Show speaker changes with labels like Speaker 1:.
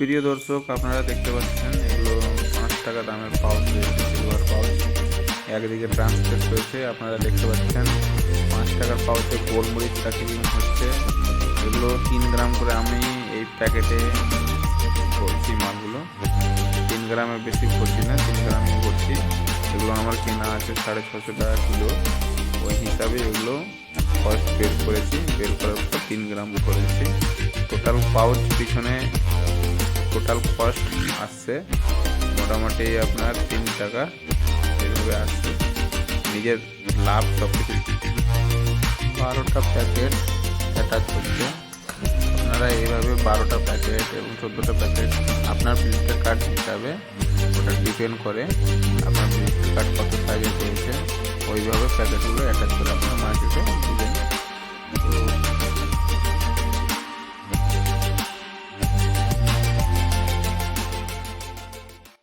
Speaker 1: প্রিয় দর্শক, আপনারা দেখতে পাচ্ছেন এগুলো পাঁচ টাকা দামের পাউচ রয়েছে সিলভার পাউচ। একদিকে ট্রান্সফার রয়েছে, আপনারা দেখতে পাচ্ছেন পাঁচ টাকার পাউচে গোলমরিচ প্যাকেজিং হচ্ছে। এগুলো তিন গ্রাম করে আমি এই প্যাকেটে করছি মালগুলো। তিন গ্রামের বেশি করছি না, তিন গ্রামই করছি এগুলো আমার কেনা আছে সাড়ে ছশো টাকা কিলো। ওই হিসাবে এগুলো ফার্স্ট বের করেছি, বের করার পর তিন গ্রাম করেছি টোটাল পাউচ পিছনে টোটাল কস্ট আসছে মোটামুটি আপনার তিন টাকা। এইভাবে আসছে নিজের লাভ সব কিছু বারোটা প্যাকেট অ্যাটাচ হচ্ছে। আপনারা এইভাবে বারোটা প্যাকেট এবং চোদ্দোটা প্যাকেট আপনার প্রিন্টার কার্ড হিসাবে ওটা ডিপেন্ড করে আপনার প্রিন্টার কার্ড কত সাইজের পেয়েছে ওইভাবে প্যাকেটগুলো অ্যাটাচ করে